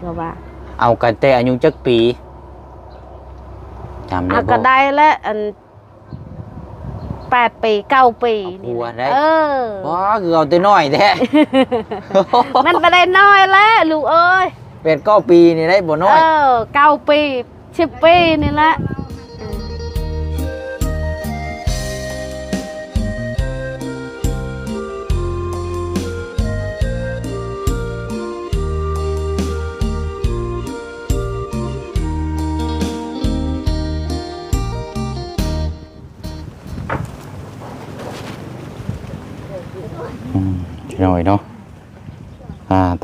เขาว่าเอากันแต่อายุจักปีจำได้อะบ่ก็ได้แล้วอันแปดปีเก้าปีนี่ผัวแหละได้เออว้าคือเอาแต่น้อยแท้ มันไปได้น้อยแล้วลูกเอ้ย เป็นเก้าปีนี่ได้บ่น้อยเออเก้าปีสิบปีนี่แหละ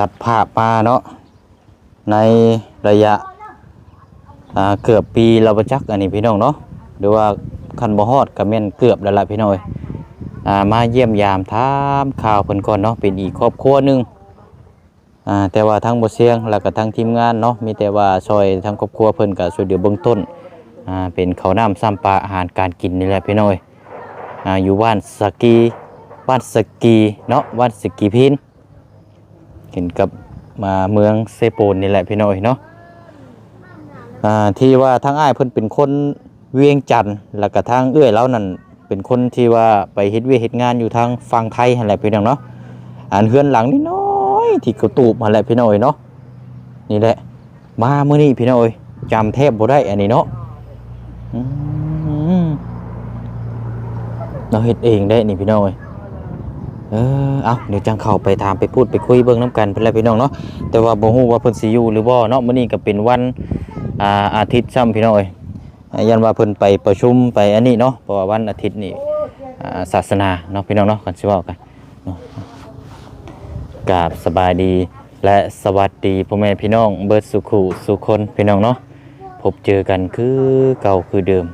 ตัดภาพมาเนาะในระยะเกือบปีเราประจักษ์อันนี้พี่น้องเนาะหรือว่าคันบ่ฮอดก็แม่นเกือบแล้วล่ะพี่น้อยมาเยี่ยมยามถามข่าวเพิ่นก่อนเนาะเป็นอีกครอบครัวหนึงอ่าแต่ว่าทั้งบ่เสียงแล้วก็ทั้งทีมงานเนาะมีแต่ว่าซอยทั้งครอบครัวเพิ่นก็ช่วยเหลือเบื้องต้นเป็นข้าวน้ำซ้ำปลาอาหารการกินนี่แหละพี่น้อยออยู่บ้านสกีบ้านสกีเนาะบ้านสกีพิน เห็นกับมาเมืองเซโปนนี่แหละพี่น้อยเนาะอ่าที่ว่าทั้งอ้ายเพิ่นเป็นคนเวียงจันทน์แล้วก็ทางเอื้อยแล้วนั่นเป็นคนที่ว่าไปเฮ็ดเวียเฮ็ดงานอยู่ทางฝั่งไทยหั่นแหละพี่น้องเนาะอันเฮือนหลังนิดน้อยที่กระตูบหั่นแหละพี่น้อยเนาะนี่แหละ มามื้อนี้พี่น้อยจำแทบบ่ได้อันนี้เนาะอืมเราเฮ็ดเองได้นี่พี่น้อย เออเอาเดี๋ยวจังเข้าไปถามไปพูดไปคุยเบิ่งน้ำกันเพิ่อนแหละพี่น้องเนาะแต่ว่าบ่ฮู้ว่าเพิ่นสิอยู่หรือบ่เนาะมื้อนี้ก็เป็นวันอ่าอาทิตย์ซ้ำพี่น้องเอ้ยยันว่าเพิ่นไปประชุมไปอันนี้เนาะเพราะว่าวันอาทิตย์นี่อ่าศาสนาเนาะพี่น้องเนาะกันสิเว้ากันเนาะกราบสบายดีและสวัสดีพ่อแม่พี่น้องเบิดสุขุสุคนพี่น้องเนาะพบเจอกันคือเก่าคือเดิม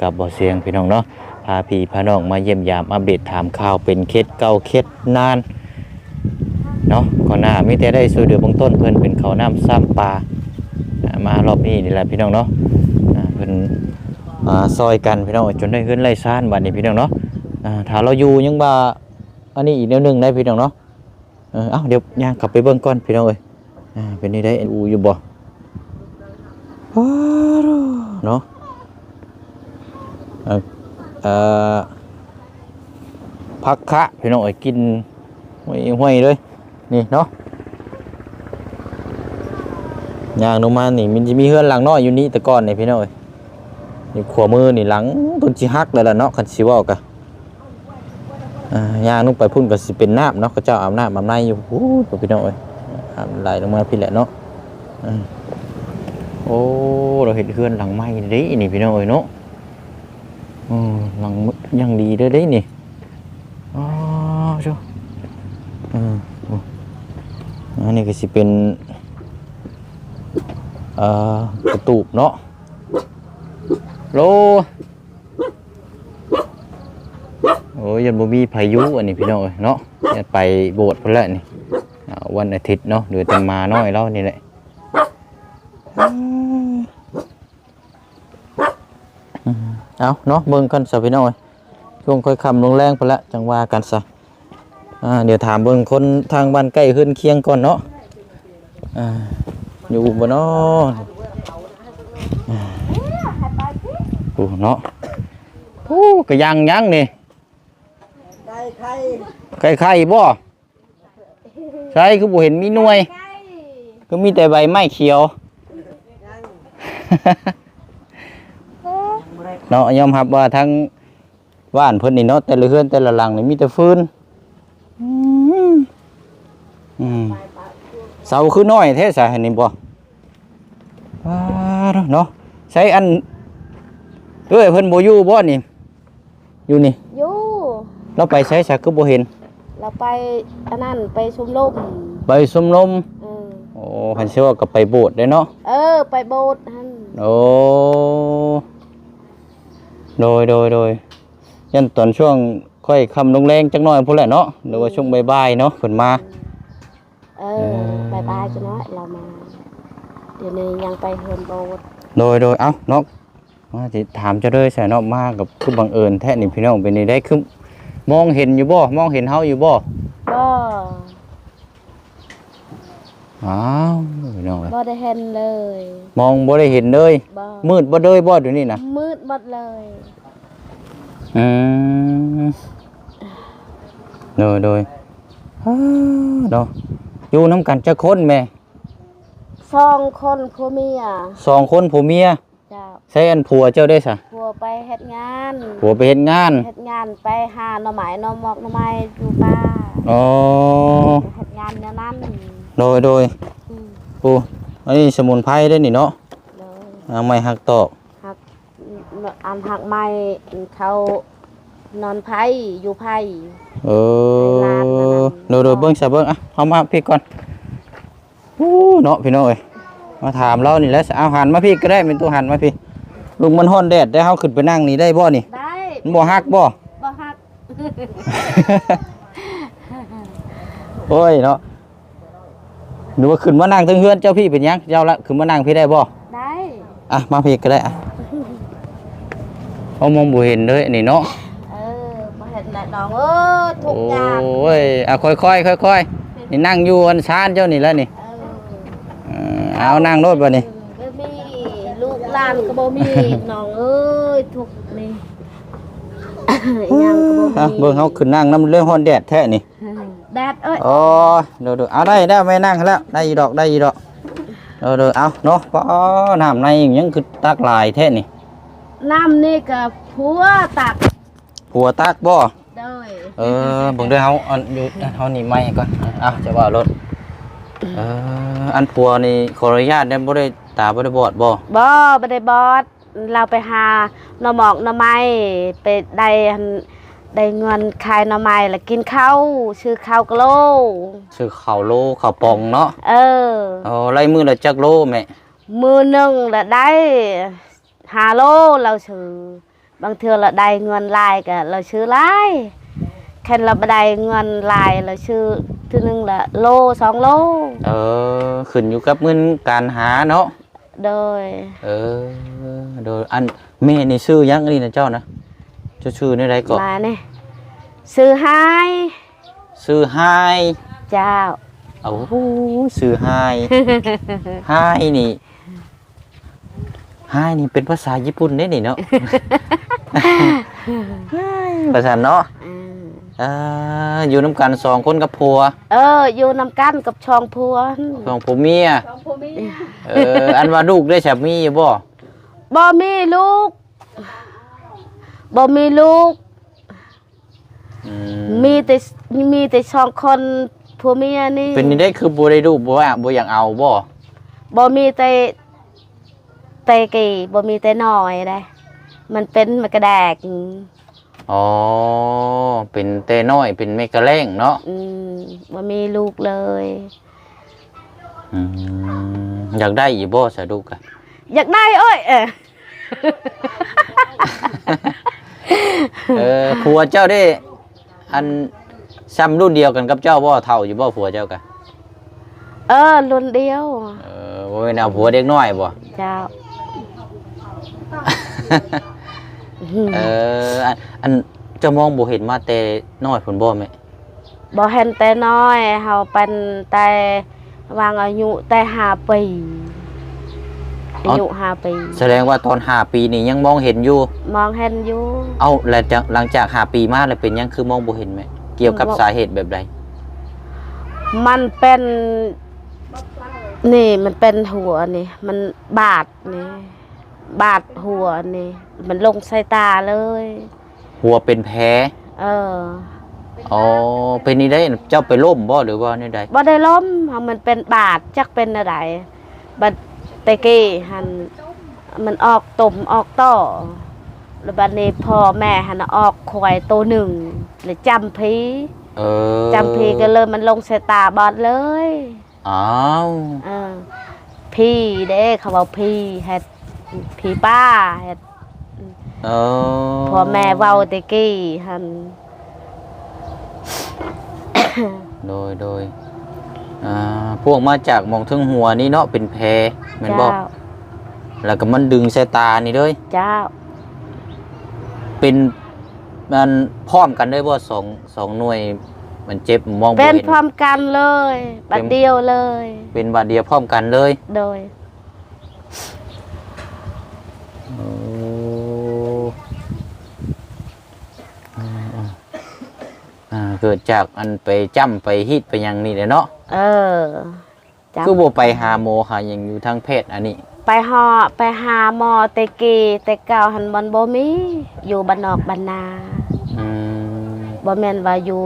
กับบ่เสียงพี่น้องเนาะาพี่พาน้องมาเยี่ยมยามอัปเดตถามข่าวเป็นเคสเก่าเคสนานเนาะก่อนหน้ามีแต่ได้ช่วยเหลือเบื้องต้นเพิ่นเป็นเขาน้ำซ้ำปลามารอบนี้นี่แหละพี่น้องเนาะเพิ่นอ่าซอยกันพี่น้องจนได้ขึ้นไล่ซ่านบัดนี้พี่น้องเนาะถ้าเราอยู่ยังบ่าอันนี้อีกแนวหนึ่งได้พี่น้องเนาะเออเอ้าเดี๋ยวย่างกลับไปเบิ่งก่อนพี่น้องเอ้ยเป็นนี่ได้อูอยู่บ่ว้าวเนาะ เอ่อผักคะพี่น้องเอ้ยกินห้วยห้วยเลยนี่เนาะย่างลงมานี่มันจะมีเฮือนหลังน้อยอยู่นี่แต่ก่อนนี่พี่น้องเอ้ยนี่ขวามือนี่หลังเพิ่นสิฮักเลยล่ะเนาะคันสิเว้ากะอ่าย่างลงไปพุ่นก็สิเป็นน้ำเนาะเขาเจ้าอาบน้ำอาบในอยู่พูดพี่น้องเอ้ยอาบไหลลงมาพี่แหละเนาะโอ้เราเห็นเฮือนหลังใหม่นี่นี่พี่น้องเอ้ยเนาะ อืมหลังมึยังดีเด้อเด้นี่อ๋อชูอืมโอ้อันนี้ก็สิเป็นเอ่อกระตูบเนาะโลโอ้ยยันบ่มีพายุอันนี้พี่น้องเอ้ยเนาะยันไปโบสถ์พุ่นแหละนี่วันอาทิตย์เนาะเดือแต่มาน้อยแล้วนี่แหละอืม เอาเนาะเบิ่งกันซะพี่น้อยช่วงค่อยคำลงแรงไปละจังว่ากันซะอ่าเดี๋ยวถามเบิ่งคนทางบ้านใกล้ขึ้นเคียงก่อนเนาะอ่าอยู่บ่เนาะอ่าโอ้เนาะโอ้ก็ยังยังนี่ไข่ไข่ไข่บ่ใช่คือบ่เห็นมีหน่วย ก็มีแต่ใบไม้เขียว เนาะยอมรับว่าทั้งบ้านเพิ่นนี่เนาะแต่ละเฮือนแต่ละหลังนี่มีแต่ฟืนอืมอืมเสาคือน้อยแท้ซะนี่บ่ว้าเนาะใช้อันเอ้ยเพิ่นบ่อยู่บ่นี่อยู่นี่อยู่เราไปใช้ซะคือบ่เห็น เราไปอันนั้นไปชุมลมไปสมลมเออโอ้คันสิว่าก็ไปโบสถ์ได้เนาะเออไปโบสถ์หั่นโอ้ โดยโดยโดยยันตอนช่วงค่อยคำลงแรงจักหน่อยพุ่นแหละเนาะหรือว่าช่วงบ่ายๆเนาะเพิ่นมา เออบายบายจะน้อยเรามา เดี๋ยวนี้ยังไปเฮินโบสถ์โดยโดยเอ้าเนาะมาสิถามเจะเลยใส่เนาะมากับคือบังเอิญแท้นี่พี่น้องเป็นนี่ได้คือมองเห็นอยู่บ่มองเห็นเฮาอยู่บ่ ก็ อ้าวพี่น้องเอ้ยบ่ได้เห็นเลยมองบ่ได้เห็นเลย บ่มืดบ่เลยบ่เดี๋ยวนี้นะมืดหมดเลยอืมโดยโดยอ้าวเนาะอยู่น้ำกันจะคนแม่สองคนผัวเมียสองคนผัวเมียเจ้าใช้อันผัวเจ้าได้สะผัวไปเฮ็ดงานผัวไปเฮ็ดงานเฮ็ดงานไปหาหน่อไม้หน่อหมอกหน่อไม้อยู่ป่าอ๋อเฮ็ดงานแนวนั้น โดยโดยอืมปูอันนี้สมุนไพรได้นี่เนาะเลยเอาไม้หักตอกหักอันหักไม้เขานอนไผอยู่ไผเอไปร้านนั่นอน่ะโดยโดยเบิ่งซะเบิ่งอะเอามาพี่ก่อนโอ้เนาะพี่น้องเอ้ยมาถามเรานี่แหล้วเอาหันมาพี่ก็ได้เป็นตัวหันมาพี่ลุงมันฮ้อนแดดได้เฮาขึ้นไปนั่งนี่ได้บ่นี่ได้มันบ่ฮักบ่บ่หักโอ้ยเนาะ หรือว่าขึ้นมานั่งเทั้งเฮือนเจ้าพี่เป็นหยังเจ้าละขึ้นมานั่งพี่ได้บ่ได้อะมาพี่ก็ได้อะเอามองบ่เห็นเลยนี่เนาะเออบ่เห็นแหละน้องเอ้ยทุกอย่างโอ้ยอะค่อยๆค่อยๆนี่นั่งอยู่อันชานเจ้านี่แล้วนี่เออเออเอานั่งรถบ่นี่บ่มีลูกหลานก็บ่มีน้องเอ้ยทุกนี่ยังก็บ่อะมีเบิ่งเฮาขึ้นนั่งน้ำเรื่องฮ้อนแดดแท้นี่ แดดเอ้ยโอ้ยเดี๋ยวๆเอาได้ได้ไม่นั่งแล้วได้อีดอกได้อีดอกเดี๋ยวๆเอาเนาะป้อน้ำในยังคือตักหลายแท้นี่น้ำนี่ก็ผัวตักผัวตักบ่เด้ยเออเบิ่งเด้อเฮาอันอยู่เฮานี่ไม้ก่อนอะจะว่ารถเอออันปัวนี่ขออนุญาตได้บ่ได้ตาบ่ได้บอดบ่บ่บ่ได้บอสเราไปหาหน่อหมอกหน่อไม้ไปได้อัน ได้เงินขายหน่อไม้แล้วกินข้าวชื่อข้าวกะโลซื้อข้าวโลข้าวปองเนาะเออเอาไล่มือละจักโลแม่มือหนึ่งละได้หาโลเราชื่อบางเทื่อละได้เงินหลายก็เราชื่อหลายแค่เราบ่ได้เงินหลายเราชื่อทีหนึงละโลสองโล เออขึ้นอยู่กับเงินการหาเนาะโดย เออโดยอันแม่นี่ชื่อหยังอันนี้นะเจ้านะเจ้าชื่อในใดก็มาเนี่ยซื้อให้ชื่อไฮเจ้าโอ้โหชื่อไฮไฮนี่ไฮนี่เป็นภาษาญี่ปุ่นได้นี่เนาะภาษาเนาะอืมเอออยู่น้ำกันสองคนกับผัว เออ อยู่นำกันกับชองพัวสองผัวเมียชองพัวมีเอออันว่าลูกได้ฉับมีอยู่บ่บ่มีลูก บ่มีลูก อืมีแต่มีแต่สองคนผัวเมียนี่เป็นนี่ได้คือบ่ได้ลูกบ่ว่าบ่อยากเอาบ่บ่มีแต่แต่กี่บ่มีแต่น้อยได้ มันเป็นมันกระแดกอ๋อเป็นเต้น้อยเป็นเมกะแรงเนาะอืมบ่มีลูกเลย อืมอยากได้อีบ่สะดุกอะอยากได้เอ้ยเออ เออผัวเจ้าได้อันซ้ำรุ่นเดียวกันกับเจ้าบ่เท่าอยู่บ่ผัวเจ้ากะเออรุ่นเดียว เออบ่แม่นเอาผัวเด็กน้อยบ่เจ้าเอออันอันเจะมองบ่เห็นมาแต่น้อยพุ่นบ่แม่บ่เห็นแต่น้อยเฮาเป็นแต่วางอายุแต่ห้าปี อายุห้าปี แสดงว่าตอนห้าปีนี่ยังมองเห็นอยู่ มองเห็นอยู่ เอ้าแล้วจะหลังจากห้าปีมาแล้วเป็นหยังคือมองบ่เห็นแม่เกี่ยวกับบ่สาเหตุแบบใดมันเป็นนี่มันเป็นหัวนี่ มันบาดนี่ บาดหัวนี่ มันลงสายตาเลย หัวเป็นแผลเอออ๋อเป็นนี่ได้เจ้าไปล่มบ่หรือว่านี่ใดบ่ได้ล้มเฮามันเป็นบาดจักเป็นอะไรบัด แตะกี้หันมันออกตุ่มออกต่อแล้วบัดนี้พ่อแม่หันน่ะออกควายตัวหนึ่งเลยจำพีเออจำพีก็เลยมันลงสายตาบอดเลยอ้าวเออพี่เด้เขาบอกพี่เฮ็ดพี่ป้าเฮ็ดเออพ่อแม่เว้าแตะกี้หันโดยโดย อ่าพวกมาจากหมองทึงหัวนี่เนาะเป็นแผลแม่นบ่เจ้าแล้วก็มันดึงสายตานี่เด้ยเจ้าเป็นมันพร้อมกันได้บ่สองสองหน่วย มันเจ็บมองบ่เป็นเห็น พร้อมกันเลยบัดเป็นเดียวเลย เป็นบาดเดียวพร้อมกันเลยโดย โอ้อ่าๆอ่า เกิดจากอันไปจ้ำไปฮิตไปหยังนี่แหละเนาะเออจำคือบ่ไปหาโมหาหยังอยู่ทางเพศอันนี้ ไปหอไปหาหมอแต่กีแต่เก่าหันบอนบ่มีอยู่บ้านนอกบ้านนาอืมบ่แม่นว่าอยู่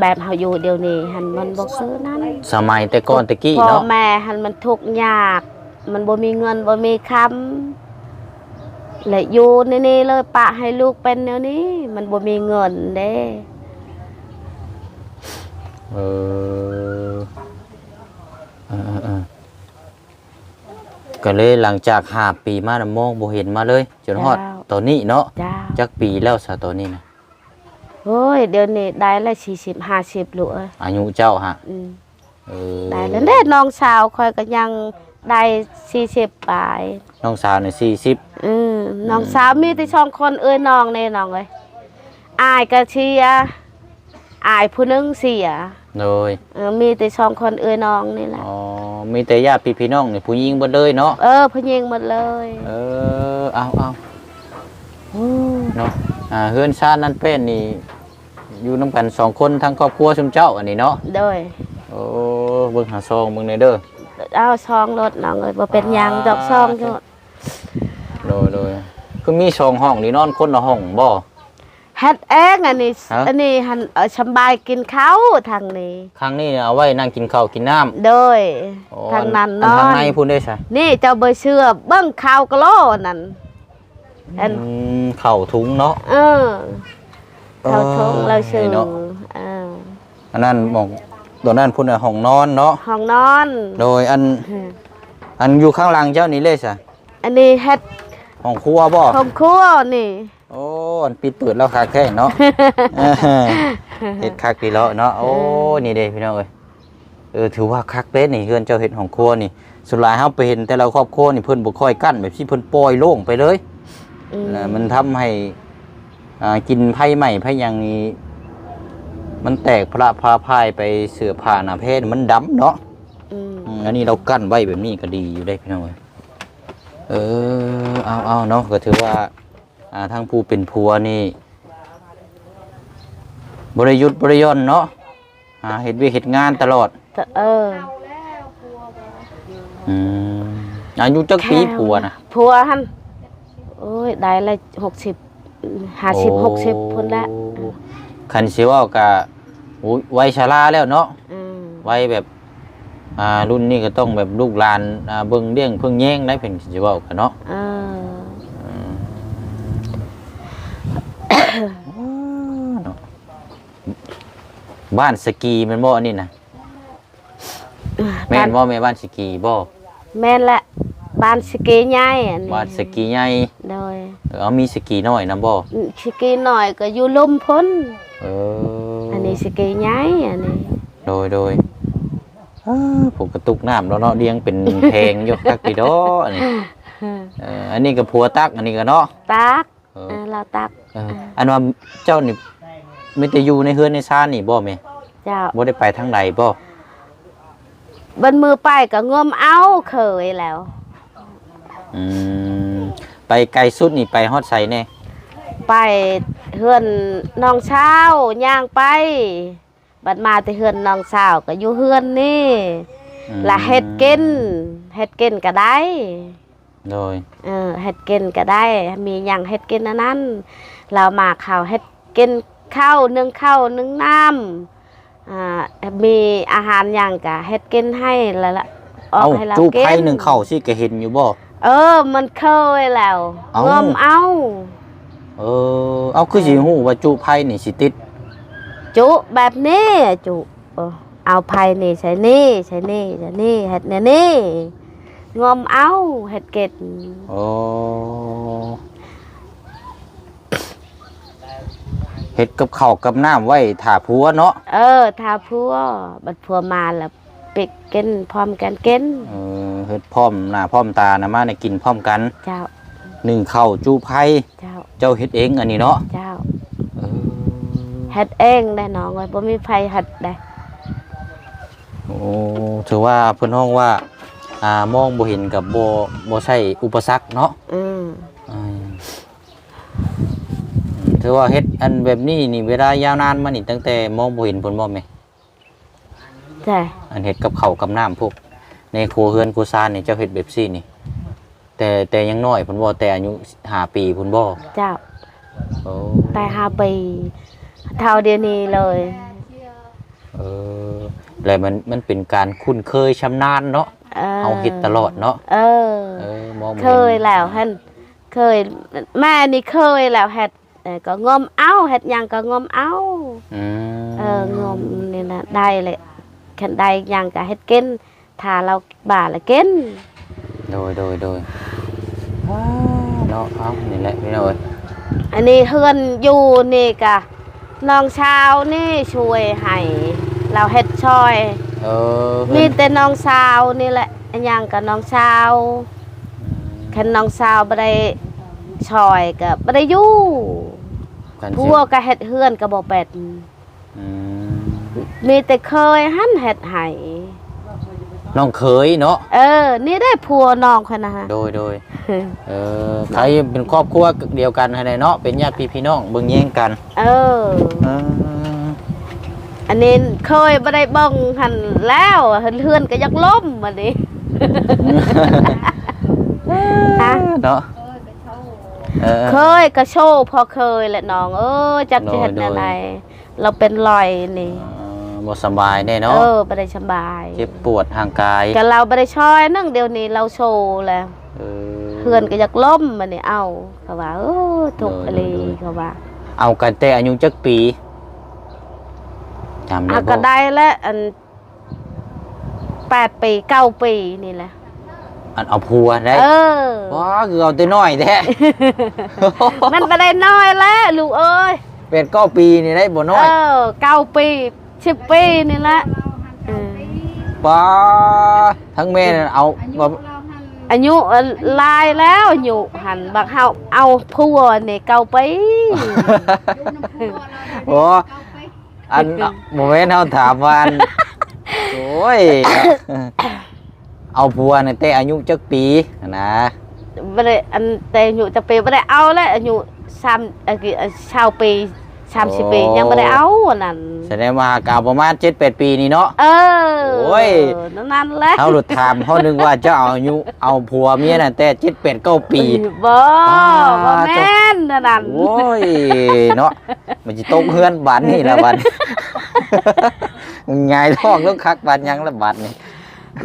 แบบเฮาอยู่เดี๋ยวนี้หันมันบ่ซื้อนั้น สมัยแต่ก่อนตะกี้พ่อเนาะแม่หันมันทุกข์ยาก มันบ่มีเงินบ่มีคำและอยู่ในนี่เลยปะให้ลูกเป็นแนวนี้ มันบ่มีเงินเด้ เออเออเออก็เลยหลังจากหาปีมานะมองบ่เห็นมาเลย จนฮอดตอนนี้เนาะจ้าจักปีแล้วซะตอนนี้นะโอ้ยเดี๋ยวนี้ได้ละ40 50ลูกเอ้ยอายุเจ้าฮะอืมเออได้แล้วเด้น้องสาวคอยก็ยังได้40ปลายน้องสาวนี่สี่สิบอืมน้องสาวมีแต่ช่องคนเอ้ยน้องในน้องเลยอายก็เชียร์ อายผู้หนึงเสียโดยเออมีแต่ช่องคนเอ้ยน้องนี่แหละอ๋อมีแต่ญาติพี่พี่น้องนี่ผู้หญิงเบิดเลยเนาะเออพะยิงหมดเลยเออเอาเอาเนาะอ่าเฮือนชาตินั่นเป็นนี่อยู่นํกันสองคนทั้งครอบครัวชุมเจ้าอันนี้เนาะโดยโอ้เบิ่งหาซองเบิ่งในอยเด้อ เอาช่องรถน้องเลยบ่เป็นหยังดอกช่องโยดโดยโดยคือมีสองห้องนี่นอนคนละห้องบ่ เฮ็ดเองอันนี้ฮะ อันนี้หันเอาสำบายกินข้าวทางนี้ครั้งนี้เนี่ยเอาไว้นั่งกินข้าวกินน้ำโดยโอ้ทางนั้นนอัอทางนในพูดได้ใช่นี่เจ้าบ่เชื่อเบิ่งข้าวกะโลนั่นอันอืมเข่าทุงเนาะเออข้าวทงเราชื่อเนาะเอออันนั้นหมองตัวนั้นพุ่นน่ะห้องนอนเนาะห้องนอนโดยอันอันอยู่ข้างหลังเจ้านี่เลยใช่อันนี้เฮ็ดห้องครัวบ่ห้องครัวนี่ โอ้อันปิดเปิดแล้วคักแค่เนาะเออเฮ็ดคักดีแล้วเนาะโอ้นี่เด้พี่น้องเอ้ยเออถือว่าคักเด้นี่เฮือนเจ้าเฮ็ดห้องครัวนี่ สุดท้ายเฮาไปเห็นแต่ละครอบครัวนี่เพิ่นบ่ค่อยกั้นแบบที่เพิ่นปล่อยโล่งไปเลยอืมนะมันทำให้อ่ากินไผ่ใหม่ไผ่หยังนี้มันแตกพระพาพายไปเสือผ่าหนาเพศมันดำเนาะอืมอืมอันนี้เรากั้นไว้แบบนี้ก็ดีอยู่ได้พี่น้องเอ้ยเออเอาเอาเนาะก็ถือว่าอ่า ทางผู้เป็นผัวนี่บริยุทธ์บริย่อนเนาะอ่าเห็ดเวียกเห็ดงานตลอดแต่เอออืมอายุจักปีผัวนะผัวหันโอ้ยได้ละหกสิบห้าสิบหกสิบพุ่นละโอ้คันสิเว่ากะอุ๊ยวัยชราแล้วเนาะอืมวัยแบบอ่ารุ่นนี้ก็ต้องแบบลูกหลานอ่าเบิ่งเลี้ยงเพิ่งแย่งได้เพิ่นสิเว้ากันเนาะ เออ เนาะ บ้านสกีแมันบ่อันนี้นะแม่นบ่แม่บ้านสกีบ่แม่นละบ้านสกีใหญ่อันนี้บ้านสกีใหญ่โดยเออมีสกีน้อยนํบ่สกีหน่อยก็อยู่ลุ่มพ้นเอออันนี้สกีใหญ่อันนี้โดยโดยอ้าผมกระตุกน้ำแล้วเนาะเลี้ยงเป็นเพลงอยู่คักพี่ดออันนี้เอออันนี้ก็ผัวตักอันนี้ก็เนาะตักเออเออเราตักเอออันว่าเจ้านี่ มีแต่อยู่ในเฮือนในซ่านนี่บ่แม่เจ้าบ่ได้ไปทางใดบ่บนมือไปก็งมเอาเคยแล้ว อืมไปไกลสุดนี่ไปฮอดไสแน่ไปเฮือนน้องเช้าย่างไป บัดมาแต่เฮือนน้องสาวก็อยู่เฮือนนี่อืมละเฮ็ดกินเฮ็ดกินก็ได้โดยเออเฮ็ดกินก็ได้ มีหยังเฮ็ดกินอันนั้น เรามาข้าวเฮ็ดกิน ข้าวนึ่งข้าวนึ่งน้ำอ่ามีอาหารหยังก็เฮ็ดกินให้แล้วละออกเอ้าให้เราจูกินไผหนึ่งเข้าสิก็เห็นอยู่บ่เออ มันเคยแล้วเอ้างมเอาเออเอาคือสิฮู้ว่าจูไผนี่สิติด จุแบบนี้จุเออเอาไผ่นี่ใส่นี่ใส่นี่ใส่นี่เฮ็ดเนี่ยนี่งมเอาเฮ็ดเก็ดโอ้ เฮ็ดกับข้าวกับน้ำไว้ถ่าผัวเนาะเออถ้าพัวบัดพัวมาแล้วปิกกินพร้อมกันกินเออเฮ็ดพร้อมหน้าพร้อมตานะมาได้กินพร้อมกันเจ้าหนึ่งข้าวจูไผเจ้าเจ้าเฮ็ดเองอันนี้เนาะเจ้าเออฮ็ดเองได้น้องเอ้ยบ่มีไผเฮ็ดได้โอ้ถือว่าเพิ่นฮ้องว่าอ่ามองบ่เห็นกับบ่บ่ใช่อุปสรรคเนาะอืมอืม ถือว่าเฮ็ดอันแบบนี้นี่เวลายาวนานมานี่ตั้งแต่มองบ่เห็นผลบ่แม่ใช่อันเฮ็ดกับข้าวกับน้ำพวก ในครัวเฮือนครัวซานนี่เจ้าเฮ็ดแบบซี่นี่ แต่แต่ยังน้อยผลบ่แต่อายุ5ปีผลบ่เจ้าโอ้แต่ห้าปีเท่าเดียวนี้เลยเออแล้วมันมันเป็นการคุ้นเคยชำนาญเนาะเออเอาเฮ็ดตลอดเนาะเออ เออมองบ่เคห็นยแล้วฮั่นเคยแม่นี่เคยแล้วเฮ็ดเอ่อ ก็งมเอาเฮ็ดหยังก็งมเอาอืมเอองมนี่นะได้เลยคันได้หยังก็เฮ็ดกินถ้าเราบ่าละกินโดยโดยโดยเนาะเอานี่แหละพี่น้อยอันนี้เฮือนอยู่นี่ก็น้องชาวนี่ช่วยให้เราเฮ็ดช่อยเออมีแต่น้องสาวนี่แหละอันหยังกับน้องสาวคันน้องสาวบ่ได้ ช่อยก็บ่ได้อยู่กันพวกก็เฮ็ดเฮือนก็บ่เป็นอืมมีแต่เคยหันเฮ็ดให้น้องเคยเนาะเออ นี่ได้ผัวน้องคนนะฮะ โดยโดยเออใครเป็นครอบครัวเดียวกันให้เนาะเป็นญาติพี่พี่น้องเบิ่งแย่งกันเออ เอออันนี้เคยบ่ได้เบิ่งหันแล้วเฮือนก็อยากล้มบัดนี้ ฮะ เนาะ เออ เคยก็โชว์พอเคยแหละน้องเออจักจะเฮ็ดโดยอะไร เราเป็นรอยนี่เออบ่สบายแน่เอเนาะอบ่ได้สบายเจ็บปวดทางกายก็เราบ่ได้ช่อยนึงเดี๋ยวนี้เราโชว์แล้วเออ เพื่อนก็อยากล้มบัดนี้เอาเขาว่าเออทุกข์โดยอะไรโดย เขาว่าเอากันแต่อายุจักปีจำได้อะบ่ก็ได้แล้วอันแปดปีเก้าปีนี่แหละ อันเอาผัวได้เออว้าคือเอาแต่น้อยแท้มันไปได้น้อยแล้วลูกเอ้ยเป็นเก้าปีนี่ได้บ่น้อยเออเก้าปีสิบปีนี่แหละเออป้าทั้งแม่นั่นเอาบ่อายุหลายแล้วอายุหันบักเฮาเอาผัวนี่เก้าปีโอ้อันโมเมนต์เขาถามว่าอันโอ้ย เอาผัวเนี่ยแต่อายุจักปีนะบ่ได้อันแต่อายุจะปีบ่ได้เอาแล้วอายุสามเอ่อกี่เอ่อชาวปีสามสิบปียังบ่ได้เอาอันนั้นแสดงว่ากาวประมาณเจ็ดแปดปีนี่เนาะเออโอ้ยนั่นแหละเขาหลุดถามเขานึงว่าเจ้าเอาอายุเอาผัวเมียน่ะแต่เจ็ดแปดเก้าปีบ่อ่าบ่แม่นนั่นนั่นโอ้ยเนาะมันจะตกเฮือนบันนี่ละบันไงายท้องแล้วคักบันยังละบันนี่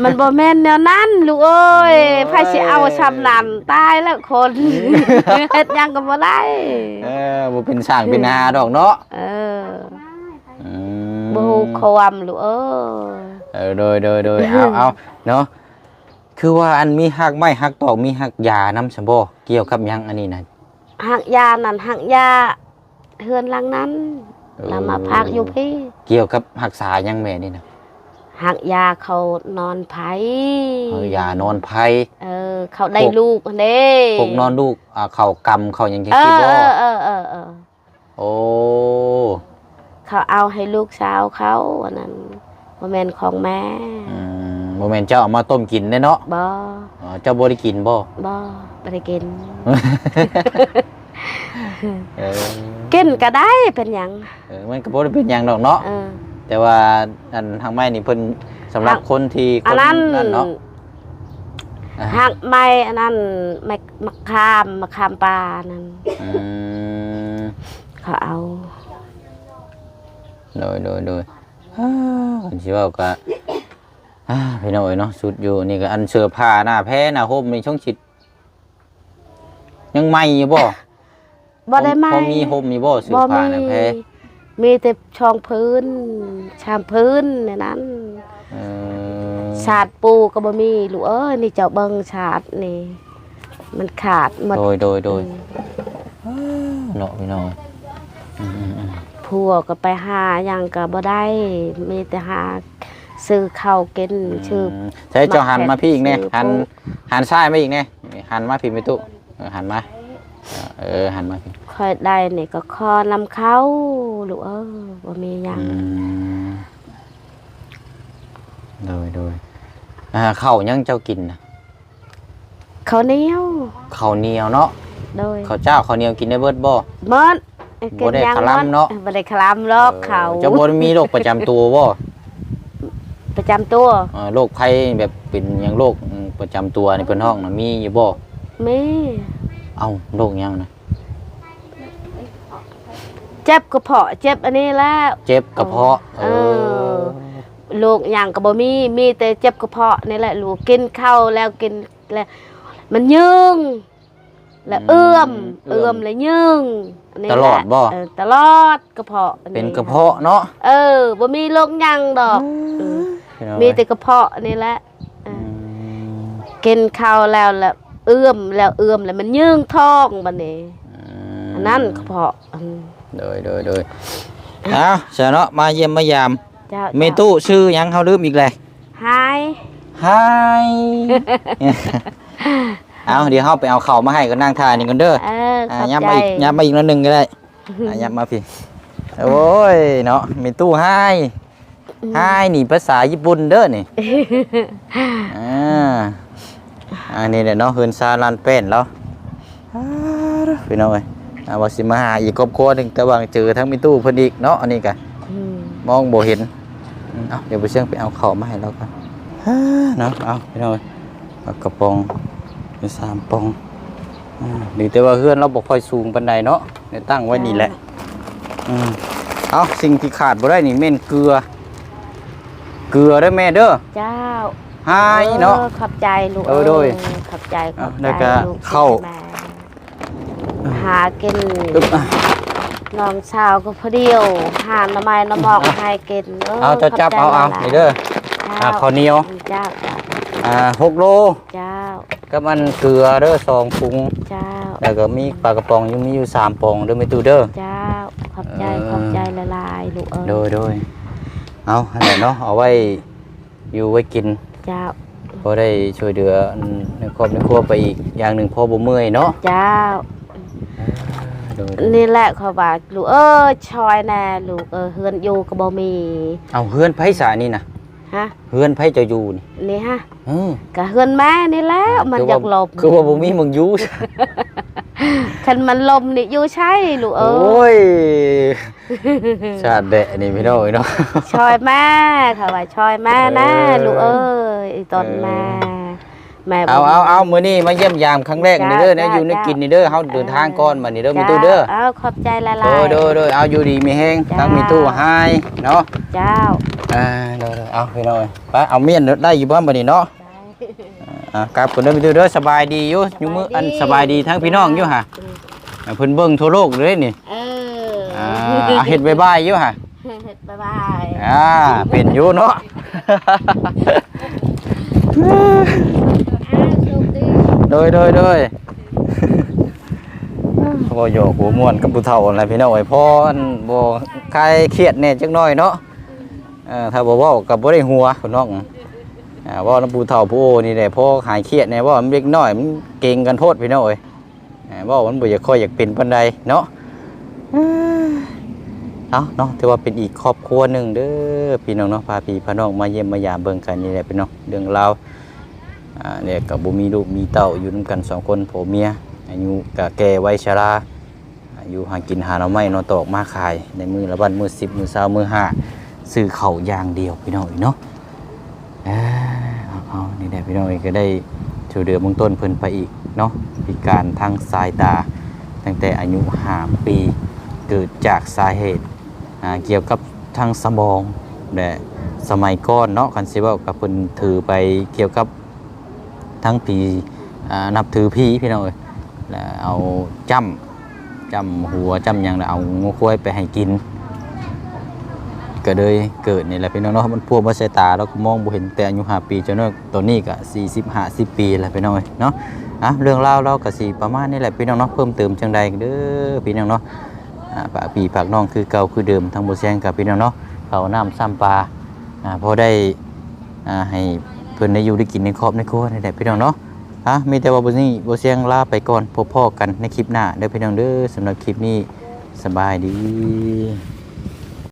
มันบ่แม่นแนวนั้นลูกเอ้ยโอ้ยไผสิเอาชำนาญตายแล้วคนเฮ็ดหยังก็บ่ได้ เออบ่เป็นสร้างเป็นนาดอกเนาะเอออืมบ่ฮู้ความลูกเอ้ยเออโดยโดยโดยเอาเอาเนาะคือว่าอันมีหักไม้หักตอกมีหักยาน้ำสมบ่เกี่ยวกับหยังอันนี้นะหักยานั่นหักยาเฮือนหลังนั้นเออแล้วมาพักอยู่พี่ เกี่ยวกับหักษาหยังแม่นี่นะ หักยาเขานอนไผเอายานอนไผ่เออ เขาได้พวกลูกเด้พวกนอนลูกอ่าเข่ากำเข่าหยังจังเอซี่อบ่เออเออเออเออ โอ้เขาเอาให้ลูกสาวเขาอันนั้นบ่แม่นของแม่อืมบ่แม่นเจ้าเอามาต้มกินเด้เนาะบ่อ๋อเจ้าบ่ได้กินบ่บ่บ่ได้กิน เออกินก็ได้เป็นหยังเออมันก็บ่ได้เป็นหยังดอกเนาะ เออ แต่ว่าอันทางไม้นี่เพิ่นสำหรับหักคนที่คอันนนั้นนั่นเนาะอะหักไม้อันนั้นไม้มะขามมะขามปลานั่นอืมเขาเอา โดยโดยโดยฮ่าอันที่ว่าก็อ่าพี่น้อยเนาะสุดอยู่นี่ก็อันเสื้อผ้าหน้าแพ้หน้าห่มในช่องชิดยังใหม่อยู่บ่บ่ได้ไหมพอมีห่มมีบ่เสื้อบ่ผ้ามีหน้าแพ้มี แต่ช่องพื้น ชามพื้นในนั้นเออชาดปูก็บ่มีลูกเอ้ยนี่เจ้าเบิ่งชาดนี่ มันขาดหมดโดยโดยโดยเนาะพี่น้อยอืมอืมอืมผัวก็ไปหาหยังก็บ่ได้ มีแต่หาซื้อข้าวกินชื่อมใช้เจ้าหันมาพี่อีกแน่ซื้อหันปุ๊หันซ้ายมาอีกแน่หันมาพี่ไม่ตุเออหันมา เออหันมาพี่คอยได้นี่ก็คอนำเขาลูกเออบ่มีหยังอืมโดยโดยอ่าข้าวยังเจ้ากินนะเขาวเหนียวข้าวเหนียวเนาะโดยข้าวเจ้าข้าวเหนียวกินได้เบิดบ่ หมดบ่ได้กินหยังคลำหมดเนาะ บ่ได้คลำหรอกเขาเจ้าบ่ได้มีโรคประจำตัวบ่ประจำตัวเอ่อโรคภัยแบบเป็นหยังโรคอืมประจำตัวในเพิ่นห้องน่ะมีอยู่บ่มี เอ้าโรคหยังนะเจ็บกระเพาะเจ็บอันนี้แล้ว เจ็บกระเพาะ เออลูกหยังก็บ่มีมีแต่เจ็บกระเพาะนี่แหละลูกกินข้าวแล้วกินแล้วมันยึงแล้วเอื้อมเอื้อมแล้วยึงนนี้ตแหะลอดบ่เออตลอดกระเพาะอัเป็นกระเพาะเนาะเออบ่มีโรคหยังดอกเออพี่น้องมีเอ้ยแต่กระเพาะนี่แหละเออือมกินข้าวแล้วแล้ว เอื้อมแล้วเอื้อมแล้วมันยึงท้องบัดนี้อันนั้นกระเพาะอืมโดยโดยโดยเอาซะเนาะมาเยี่ยมมายามเจ้าเมตู้ชื่อหยังเฮาลืมอีกเลยหายฮายเอาเดี๋ยวเฮาไปเอาข้าวมาให้ก็นั่งทานนี่กันเด้อเออขอ่าอบยับใจมาอีกยับมาอีกนิดนึงก็ได้อ่ายับมาพี่โอ้ยเนาะมีตู้ให้ให้นี่ภาษาญี่ปุ่นเด้อนี่อ่า อันนี้แหละเนาะเฮือนซาลานเป็นแล้วอ่าพี่น้องเอ้ยอ่าว่าสิมาหาอีกครอบครัวหนึงแต่ว่าเจอทั้งมีตู้เพิ่นอีกเนาะอันนี้ก็อืมมองบ่เห็นอืมเอาเดี๋ยวไปเชียงไปเอาข้าวมาให้เราก่อนอ่าเนาะเอาพี่น้องเอ้ยเอากระป๋องมีสามปองอืมดีแต่ว่าเฮือนเราบอกค่อยสูงปันใดเนาะเดี๋ยวตั้งไว้นี่แหละอืมเอาสิ่งที่ขาดบ่ได้นี่เม่นเกลือ เกลือได้อแม่เด้อเจ้า หายเนาะ ออขอบใจลูกเออโดยขอบใจขอบแล้ใจวก็ลูกเข้าแม่หากินอึ๊บอะ น้องสาวก็พอเดียวหาหน้ำไม้น้ำหมอกให้กินเอาเจ้าจับเอาเอานี่เด้ออ่าข้าวเหนียวเจ้าเจ้าอ่าหกโลเจ้าก็มันเกลือเด้อสองถุงเจ้าแล้วก็มีปลากระป๋องยังมีอยู่สามปองเด้อไม่ตู้เด้อ เจ้าขอบใจเออ ขอบใจละลายลูกเออโดยโดยเอาอันไหนเนาะเอาไว้อยู่ไว้กิน เจ้าพอได้ช่วยเหลือในครอบในครัวไปอีกอย่างหนึ่งพอบ่เมื่อยเนาะเจ้าโดยนี่แหละเขาว่าลูกเออชอยแน่ลูกเออเฮือนอยู่ก็บ่มีเอาเฮือนไผสานี่นะฮะเฮือนไผเจะอยู่นี่นี่ฮะเออก็เฮือนแม่นี่แหล้วมันคืออว่ยากหลบคือว่าบ่มีมึงอยู่ คันมันลมนี่อยู่ใช่ลูกเอโออ้ยชาติแดะนี่พี่น้องเนาะ ชอยแม่เขาว่าชอยแม่นะเออ ลูกเอ้ยอีตอนแม่แม่เอาเอาเอามื้อนี้มาเยี่ยมยามครั้งแรกนี่เด้อนะจ้าอยู่ในจ้า กินนี่เด้อเฮาเดินทางก่อนมานี่เด้อมีตู้เด้อเอาขอบใจละลาโดยโดยโดยเอาอยู่ดีมีแฮงจ้า ทั้งมีตู้ให้เนาะเจ้า อ่าโดยโดยเอาพี่น้องไปเอาเมียนได้อยู่บ่บัดนี้เนาะ อ่ากลับคนเด้อมีตู้เด้อสบายดีอยู่อยู่มื้ออันสบายดีทั้งพี่น้องอยู่ห่ะอ่าเพิ่นเบิ่งทั่วโลกเลยนี่เอออ่าเอาเฮ็ดบ๊ายบายอยู่ห่ะเฮ็ดบ๊ายบายอ่าเป็นอยู่เนาะอ้าวโชคดีโดยโดยโดยเขาบอกโยกหัวม่วนกับผู้เฒ่าอะไรพี่น้องไอ้พ่ออันบ่คลายเครียดแน่จักหน่อยเนาะเอ่อถ้าบ่เว้ากับบ่ได้หัวพี่น้องอ่าเว่าน้ำผู้เฒ่าผู้นี่แหละพ่อหายเครียดแน่เว่ามันเล็กน้อยมันเก่งกันโทษพี่น้องเอ้ยอ่าเว่ามันบ่อยากค่อยอยากเป็นปานใดเนาะเอ้อเอาเนาะถือว่าเป็นอีกครอบครัวหนึ่งเด้อพี่น้องเนาะพาพี่พาน้องมาเยี่ยมมายามเบิ่งกันนี่แหละพี่น้องเรื่องราวเนี่ยกับบุมีลูกมีเต้าอยู่นำกันสองคนผัวเมียอายุกะแก่วัยชราอายุหากินหาหน่อไม้นอนตอกมาขาย ในมือละบันมือสิบมือเช้ามือห้าซื้อเข่าอย่างเดียวพี่น้องเนาะ เนี่แหละพี่น้องอีกก็ได้ช่วยเหลือเบื้องต้นเพิ่นไปอีกเนาะพิการทางสายตา ตั้งแต่อายุห้าปีเกิดจากสาเหตุเกี่ยวกับทางสมองและสมัยก่อนเนาะคันสิว่ากับเพิ่นถือไปเกี่ยวกับทั้งผีนับถือผีพี่น้องเอ้ยแล้วเอาจ้ำจ้ำหัวจ้ำหยังเอางูควายไปให้กิน ก็เลยเกิดนี่แหละพี่น้องเนาะมันพวกมาใส่ตาเราก็มองบ่เห็นแต่อายุ5ปีจนตอนนี้ก็40 50ปีแล้วพี่น้องเอ้ยเนาะอะเรื่องราวเราก็สิประมาณนี้แหละพี่น้องเนาะเพิ่มเติมจังใดเด้อพี่น้องเนาะอ่าฝากพี่ฝากน้องคือเก่าคือเดิมทั้งบ่แซงกับพี่น้องเนาะเขาน้ำซ้ำปลาอ่าพอได้อ่าให้เพิ่นได้อยู่ได้กินในครอบในครัวนี่แหละพี่น้องเนาะฮะมีแต่ว่าบ่นี้บ่เสียงลาไปก่อนพบพ่อกันในคลิปหน้าเด้อพี่น้องเด้อสำหรับคลิปนี้สบายดี